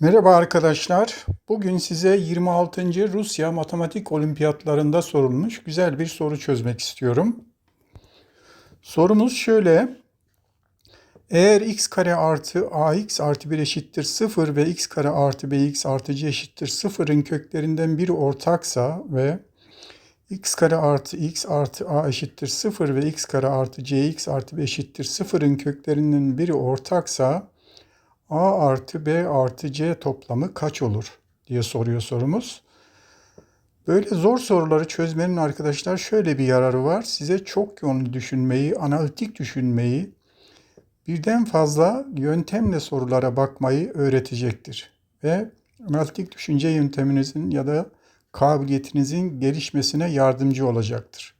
Merhaba arkadaşlar. Bugün size 26. Rusya Matematik Olimpiyatlarında sorulmuş güzel bir soru çözmek istiyorum. Sorumuz şöyle. Eğer x kare artı ax artı 1 eşittir 0 ve x kare artı bx artı c eşittir 0'ın köklerinden biri ortaksa ve x kare artı x artı a eşittir 0 ve x kare artı cx artı b eşittir 0'ın köklerinden biri ortaksa A artı B artı C toplamı kaç olur diye soruyor sorumuz. Böyle zor soruları çözmenin arkadaşlar şöyle bir yararı var. Size çok yönlü düşünmeyi, analitik düşünmeyi, birden fazla yöntemle sorulara bakmayı öğretecektir. Ve analitik düşünce yönteminizin ya da kabiliyetinizin gelişmesine yardımcı olacaktır.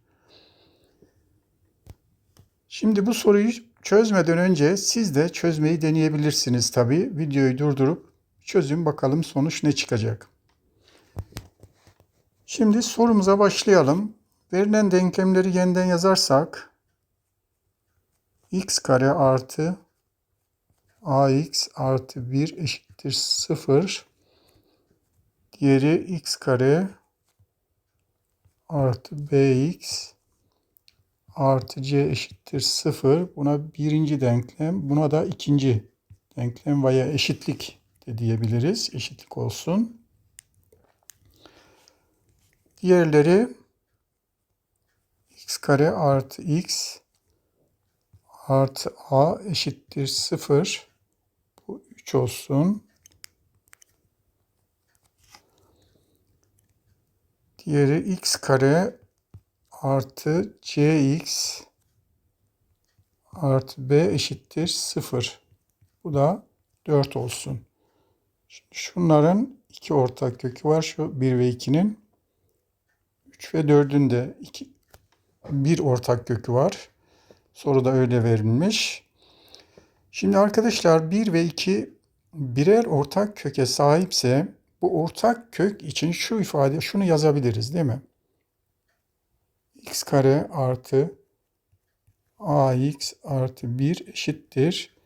Şimdi bu soruyu çözmeden önce siz de çözmeyi deneyebilirsiniz tabii. Videoyu durdurup çözün bakalım sonuç ne çıkacak. Şimdi sorumuza başlayalım. Verilen denklemleri yeniden yazarsak x kare artı ax artı 1 eşittir 0 diğeri x kare artı bx artı c eşittir 0. Buna birinci denklem. Buna da ikinci denklem veya eşitlik de diyebiliriz. Eşitlik olsun. Diğerleri x kare artı x artı a eşittir 0. Bu 3 olsun. Diğeri x kare artı cx artı b eşittir 0. Bu da 4 olsun. Şimdi şunların iki ortak kökü var. Şu 1 ve 2'nin 3 ve 4'ün de 2, bir ortak kökü var. Soruda öyle verilmiş. Şimdi arkadaşlar 1 ve 2 birer ortak köke sahipse bu ortak kök için şu ifade şunu yazabiliriz değil mi? X kare artı ax artı 1 eşittir.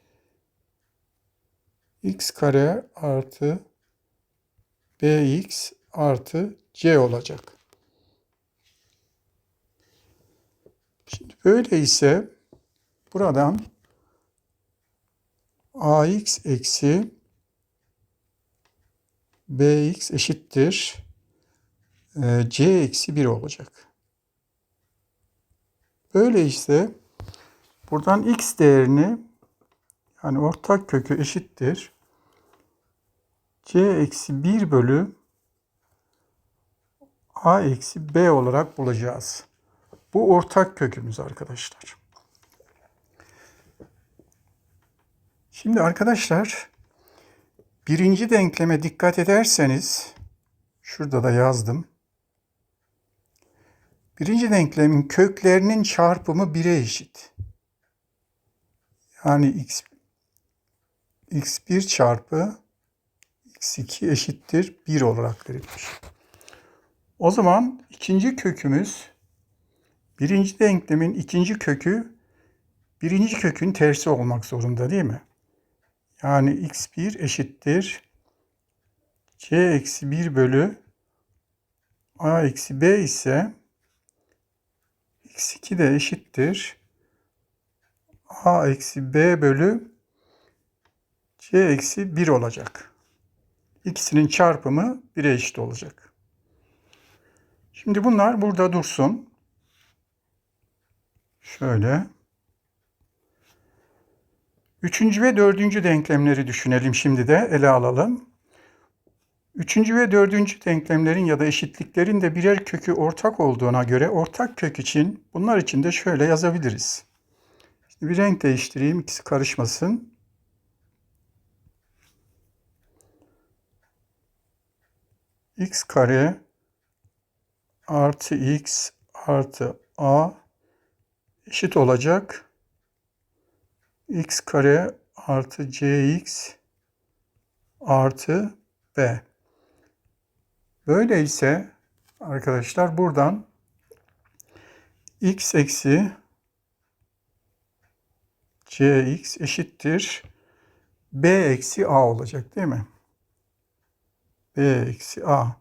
x kare artı bx artı c olacak. Şimdi böyle ise buradan ax eksi bx eşittir e, c eksi 1 olacak. Böyle işte buradan x değerini yani ortak kökü eşittir. c eksi 1 bölü a eksi b olarak bulacağız. Bu ortak kökümüz arkadaşlar. Şimdi arkadaşlar birinci denkleme dikkat ederseniz şurada da yazdım. Birinci denklemin köklerinin çarpımı 1'e eşit. Yani x, x1 çarpı x2 eşittir 1 olarak verilmiş. O zaman ikinci kökümüz birinci denklemin ikinci kökü birinci kökün tersi olmak zorunda değil mi? Yani x1 eşittir c eksi 1 bölü a eksi b ise x2 de eşittir. a eksi b bölü c eksi 1 olacak. İkisinin çarpımı 1'e eşit olacak. Şimdi bunlar burada dursun. Şöyle. Üçüncü ve dördüncü denklemleri düşünelim şimdi de ele alalım. Üçüncü ve dördüncü denklemlerin ya da eşitliklerin de birer kökü ortak olduğuna göre ortak kök için bunlar için de şöyle yazabiliriz. Şimdi bir renk değiştireyim ikisi karışmasın. x kare artı x artı a eşit olacak. x kare artı cx artı b. Böyleyse arkadaşlar buradan x eksi cx eşittir b eksi a olacak değil mi? B eksi A.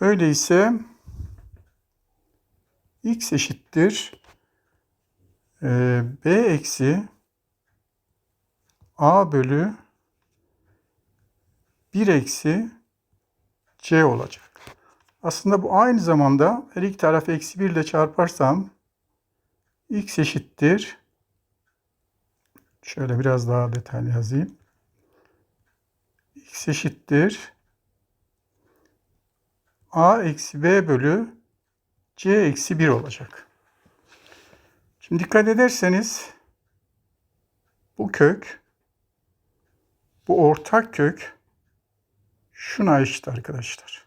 Böyleyse x eşittir e, B eksi A bölü 1 eksi C olacak. Aslında bu aynı zamanda her iki tarafı eksi 1 ile çarparsam x eşittir. Şöyle biraz daha detaylı yazayım. x eşittir. a eksi b bölü c eksi 1 olacak. Şimdi dikkat ederseniz bu kök bu ortak kök şuna eşit arkadaşlar.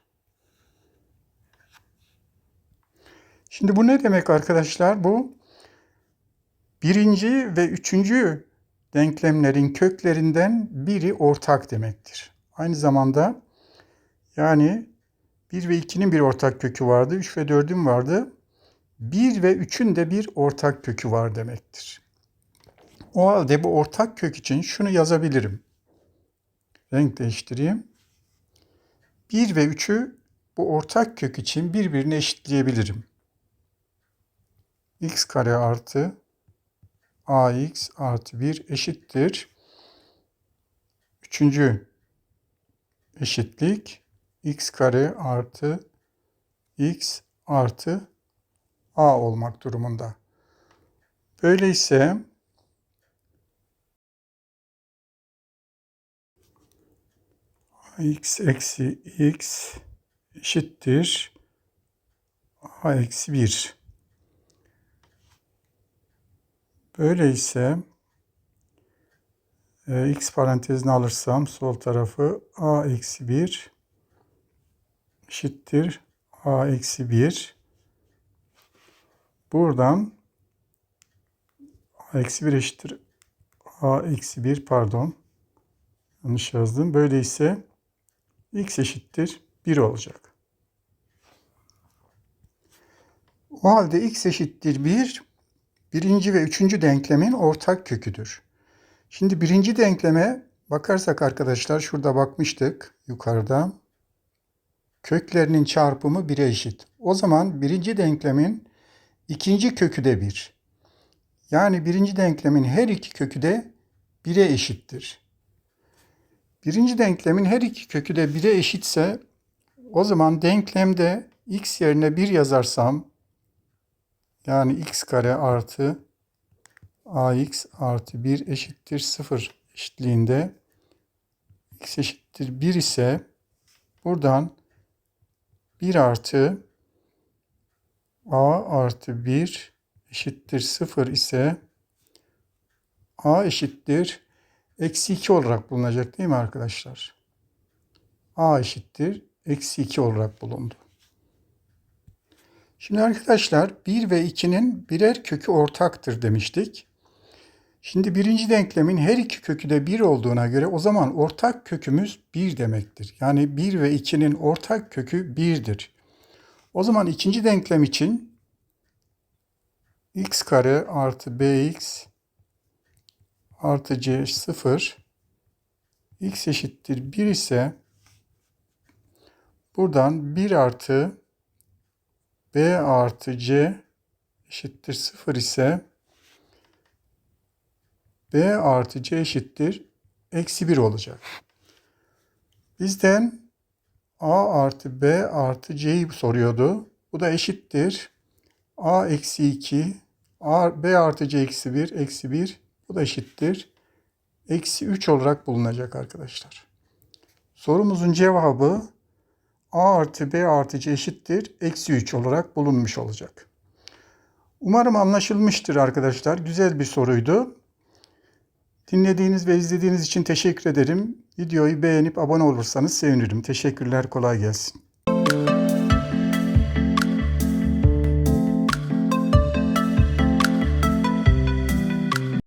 Şimdi bu ne demek arkadaşlar? Bu birinci ve üçüncü denklemlerin köklerinden biri ortak demektir. Aynı zamanda yani 1 ve 2'nin bir ortak kökü vardı. 3 ve 4'ün vardı. 1 ve 3'ün de bir ortak kökü var demektir. O halde bu ortak kök için şunu yazabilirim. Renk değiştireyim. 1 ve 3'ü bu ortak kök için birbirine eşitleyebilirim. x kare artı ax artı 1 eşittir. Üçüncü eşitlik x kare artı x artı a olmak durumunda. Böyleyse x eksi x eşittir a eksi 1. Böyleyse e, x parantezine alırsam sol tarafı a eksi 1 eşittir a eksi 1. Buradan a eksi 1 eşittir a eksi 1 pardon. Yanlış yazdım. Böyleyse x eşittir 1 olacak. O halde x eşittir 1 birinci ve üçüncü denklemin ortak köküdür. Şimdi birinci denkleme bakarsak arkadaşlar şurada bakmıştık yukarıda. Köklerinin çarpımı 1'e eşit. O zaman birinci denklemin ikinci kökü de 1. Yani birinci denklemin her iki kökü de 1'e eşittir. Birinci denklemin her iki kökü de 1'e eşitse o zaman denklemde x yerine 1 yazarsam yani x kare artı ax artı 1 eşittir 0 eşitliğinde x eşittir 1 ise buradan 1 artı a artı 1 eşittir 0 ise a eşittir eksi 2 olarak bulunacak değil mi arkadaşlar? a eşittir eksi 2 olarak bulundu. Şimdi arkadaşlar 1 ve 2'nin birer kökü ortaktır demiştik. Şimdi birinci denklemin her iki kökü de 1 olduğuna göre o zaman ortak kökümüz 1 demektir. Yani 1 ve 2'nin ortak kökü 1'dir. O zaman ikinci denklem için x kare artı bx artı c 0 x eşittir 1 ise buradan 1 artı b artı c eşittir 0 ise b artı c eşittir eksi 1 olacak. Bizden a artı b artı c'yi soruyordu. Bu da eşittir. a eksi 2 a, b artı c eksi 1 eksi 1 bu da eşittir. Eksi 3 olarak bulunacak arkadaşlar. Sorumuzun cevabı a artı b artı c eşittir. Eksi 3 olarak bulunmuş olacak. Umarım anlaşılmıştır arkadaşlar. Güzel bir soruydu. Dinlediğiniz ve izlediğiniz için teşekkür ederim. Videoyu beğenip abone olursanız sevinirim. Teşekkürler, kolay gelsin.